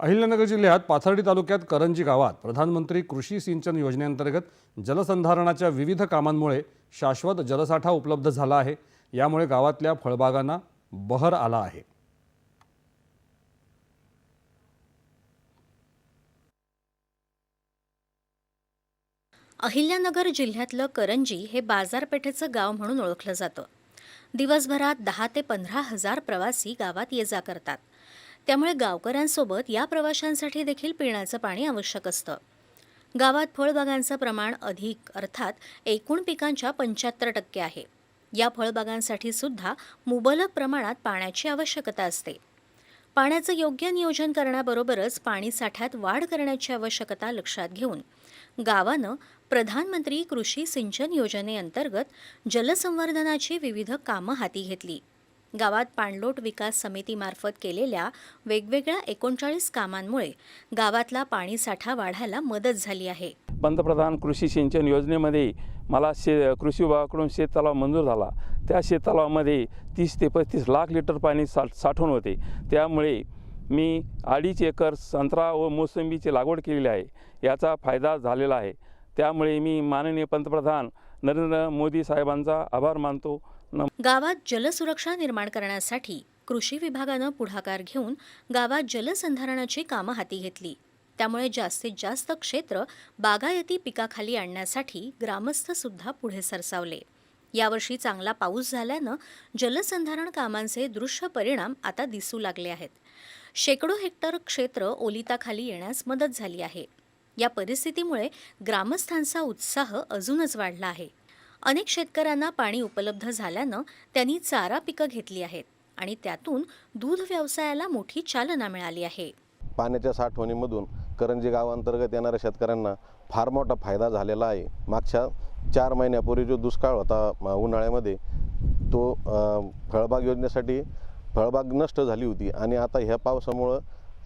अहिल्यानगर जिल्ह्यात पाथर्डी तालुक्यात करंजी गावात प्रधानमंत्री कृषी सिंचन योजनेअंतर्गत जलसंधारणाच्या विविध कामांमुळे शाश्वत जलसाठा उपलब्ध झाला आहे. यामुळे गावातल्या फळबागांना बहर आला आहे. अहिल्यानगर जिल्ह्यातलं करंजी हे बाजारपेठेचं गाव म्हणून ओळखलं जातं. दिवसभरात दहा ते पंधरा हजार प्रवासी गावात ये जा करतात. त्यामुळे गावकऱ्यांसोबत या प्रवाशांसाठी देखील पिण्याचं पाणी आवश्यक असतं. गावात फळबागांचं प्रमाण अधिक अर्थात एकूण पिकांच्या पंच्याहत्तर टक्के आहे. या फळबागांसाठी सुद्धा मुबलक प्रमाणात पाण्याची आवश्यकता असते. पाण्याचं योग्य नियोजन करण्याबरोबरच पाणी साठ्यात वाढ करण्याची आवश्यकता लक्षात घेऊन गावानं प्रधानमंत्री कृषी सिंचन योजनेअंतर्गत जलसंवर्धनाची विविध कामं हाती घेतली. गावात पाणलोट विकास समितीमार्फत केलेल्या वेगवेगळ्या एकोणचाळीस कामांमुळे गावातला पाणीसाठा वाढायला मदत झाली आहे. पंतप्रधान कृषी सिंचन योजनेमध्ये मला शे कृषी विभागाकडून शेततलाव मंजूर झाला. त्या शेततलावामध्ये तीस ते पस्तीस लाख लिटर पाणी साठ साठवून होते. त्यामुळे मी अडीच एकर संत्रा व मोसंबीची लागवड केलेली आहे. याचा फायदा झालेला आहे. त्यामुळे मी माननीय पंतप्रधान नरेंद्र मोदी साहेबांचा आभार मानतो. गावात जलसुरक्षा निर्माण करण्यासाठी कृषी विभागानं पुढाकार घेऊन गावात जलसंधारणाची कामं हाती घेतली. त्यामुळे जास्तीत जास्त क्षेत्र बागायती पिकाखाली आणण्यासाठी ग्रामस्थ सुद्धा पुढे सरसावले. यावर्षी चांगला पाऊस झाल्यानं जलसंधारण कामांचे दृश्य परिणाम आता दिसू लागले आहेत. शेकडो हेक्टर क्षेत्र ओलिताखाली येण्यास मदत झाली आहे. या परिस्थितीमुळे ग्रामस्थांचा उत्साह अजूनच वाढला आहे. अनेक शेतकऱ्यांना पाणी उपलब्ध झाल्यानं त्यांनी चारा पिकं घेतली आहेत आणि त्यातून दूध व्यवसायाला मोठी चालना मिळाली आहे. पाण्याच्या साठवणीमधून करंजी गावांतर्गत येणाऱ्या शेतकऱ्यांना फार मोठा फायदा झालेला आहे. मागच्या चार महिन्यापूर्वी जो दुष्काळ होता उन्हाळ्यामध्ये तो फळबाग योजनेसाठी फळबाग नष्ट झाली होती आणि आता ह्या पावसामुळं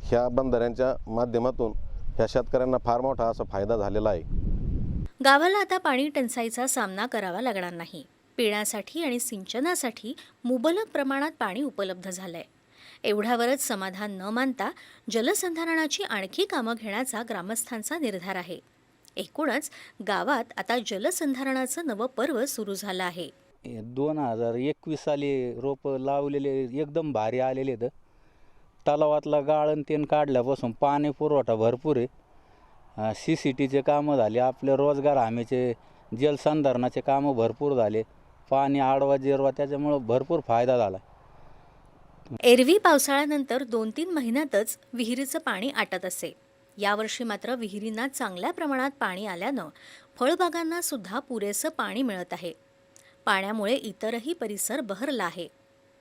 ह्या बंधाऱ्यांच्या माध्यमातून ह्या शेतकऱ्यांना फार मोठा असा फायदा झालेला आहे. गावाला आता पाणी टंचाईचा सामना करावा लागणार नाही. पिण्यासाठी आणि सिंचनासाठी मुबलक प्रमाणात पाणी उपलब्ध झालंय. एवढ्यावरच समाधान न मानता जलसंधारणाची आणखी कामं घेण्याचा ग्रामस्थांचा निर्धार आहे. एकूणच गावात आता जलसंधारणाचं नवं पर्व सुरू झालं आहे. दोन हजार एकवीस साली रोपं लावलेले एकदम भारी आलेले आहेत. तलावातला गाळण तेन काढल्यापासून पाणी पुरवठा भरपूर आहे. सी सी टीचे कामं झाले आपले रोजगार हमीचे जलसंधारणाचे कामं भरपूर झाले पाणी आडवा जिरवा त्याच्यामुळं भरपूर फायदा झाला. एरवी पावसाळ्यानंतर दोन तीन महिन्यातच विहिरीचं पाणी आटत असे. यावर्षी मात्र विहिरींना चांगल्या प्रमाणात पाणी आल्यानं फळबागांना सुद्धा पुरेसं पाणी मिळत आहे. पाण्यामुळे इतरही परिसर बहरला आहे.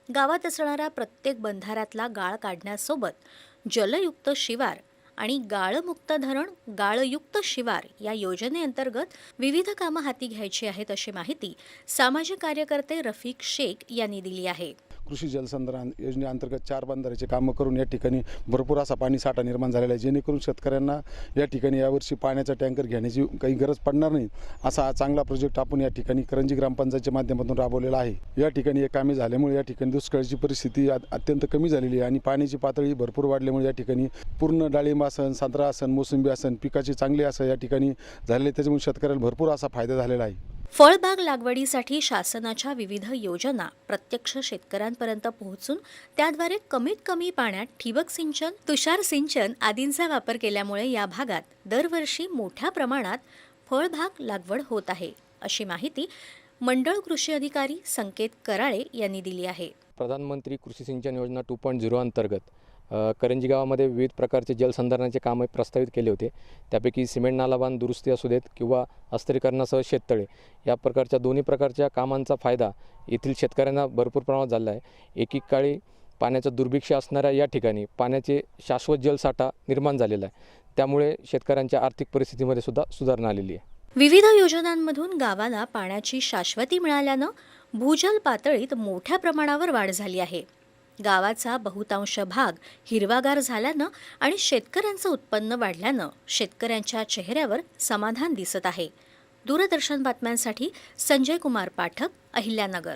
गावात असणाऱ्या प्रत्येक बंधाऱ्यातला गाळ काढण्यासोबत जलयुक्त शिवार आणि गाळमुक्त धरण गाळयुक्त शिवार या योजनेअंतर्गत विविध कामं हाती घ्यायची आहेत अशी माहिती सामाजिक कार्यकर्ते रफिक शेख यांनी दिली आहे. कृषी जलसंधारण योजनेअंतर्गत चार बंधाऱ्याचे कामं करून या ठिकाणी भरपूर असा पाणी साठा निर्माण झालेला आहे. जेणेकरून शेतकऱ्यांना या ठिकाणी यावर्षी पाण्याचा टँकर घेण्याची काही गरज पडणार नाही असा चांगला प्रोजेक्ट आपण या ठिकाणी करंजी ग्रामपंचायतच्या माध्यमातून राबवलेला आहे. या ठिकाणी हे कामे झाल्यामुळे या ठिकाणी दुष्काळाची परिस्थिती अत्यंत कमी झालेली आहे आणि पाण्याची पातळी भरपूर वाढल्यामुळे या ठिकाणी पूर्ण डाळिंब असन संत्रा असन मोसंबी असन पिकाची चांगली असं या ठिकाणी झालेले त्याच्यामुळे शेतकऱ्याला भरपूर असा फायदा झालेला आहे. फळबाग लागवडीसाठी शासनाच्या विविध योजना प्रत्यक्ष शेतकऱ्यांपर्यंत पोहोचून त्याद्वारे कमीत कमी पाण्यात ठिबक सिंचन तुषार सिंचन आदींचा वापर केल्यामुळे या भागात दरवर्षी मोठ्या प्रमाणात फळबाग लागवड होत आहे अशी माहिती मंडळ कृषी अधिकारी संकेत कराळे यांनी दिली आहे. प्रधानमंत्री कृषी सिंचन योजना टू पॉईंट झिरो अंतर्गत करंजी गावामध्ये विविध प्रकारचे जलसंधारणाचे कामे प्रस्तावित केले होते. त्यापैकी सिमेंट नालाबांध दुरुस्ती असू देत किंवा अस्त्रीकरणासह शेततळे या प्रकारच्या दोन्ही प्रकारच्या कामांचा फायदा येथील शेतकऱ्यांना भरपूर प्रमाणात झाला आहे. एकीक काळी पाण्याचं दुर्भिक्ष असणाऱ्या या ठिकाणी पाण्याचे शाश्वत जलसाठा निर्माण झालेला आहे. त्यामुळे शेतकऱ्यांच्या आर्थिक परिस्थितीमध्ये सुद्धा सुधारणा आलेली आहे. विविध योजनांमधून गावाला पाण्याची शाश्वती मिळाल्यानं भूजल पातळीत मोठ्या प्रमाणावर वाढ झाली आहे. गावाचा बहुतांश भाग हिरवागार झाल्यानं आणि शेतकऱ्यांचं उत्पन्न वाढल्यानं शेतकऱ्यांच्या चेहऱ्यावर समाधान दिसत आहे. दूरदर्शन बातम्यांसाठी संजय कुमार पाठक अहिल्यानगर.